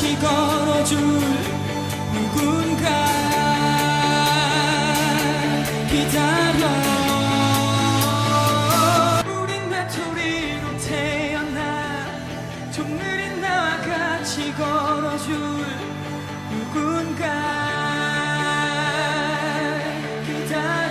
같이 걸어줄 누군가 기다려. 우린 외톨이로 태어나 좀 느린 나와 같이 걸어줄 누군가 기다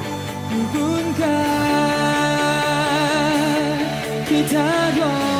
누군가 기다려